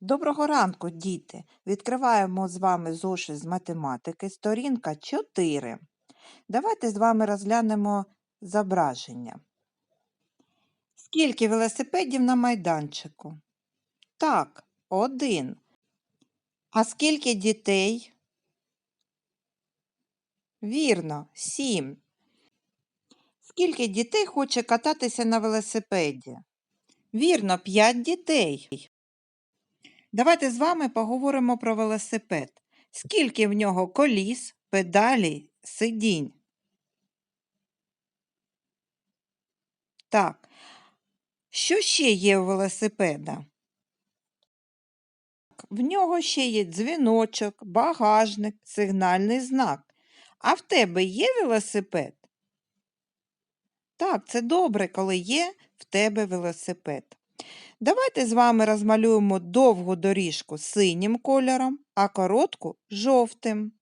Доброго ранку, діти! Відкриваємо з вами зошит з математики, сторінка 4. Давайте з вами розглянемо зображення. Скільки велосипедів на майданчику? Так, один. А скільки дітей? Вірно, сім. Скільки дітей хоче кататися на велосипеді? Вірно, п'ять дітей. Давайте з вами поговоримо про велосипед. Скільки в нього коліс, педалі, сидінь? Так. Що ще є у велосипеда? В нього ще є дзвіночок, багажник, сигнальний знак. А в тебе є велосипед? Так, це добре, коли є в тебе велосипед. Давайте з вами розмалюємо довгу доріжку синім кольором, а коротку жовтим.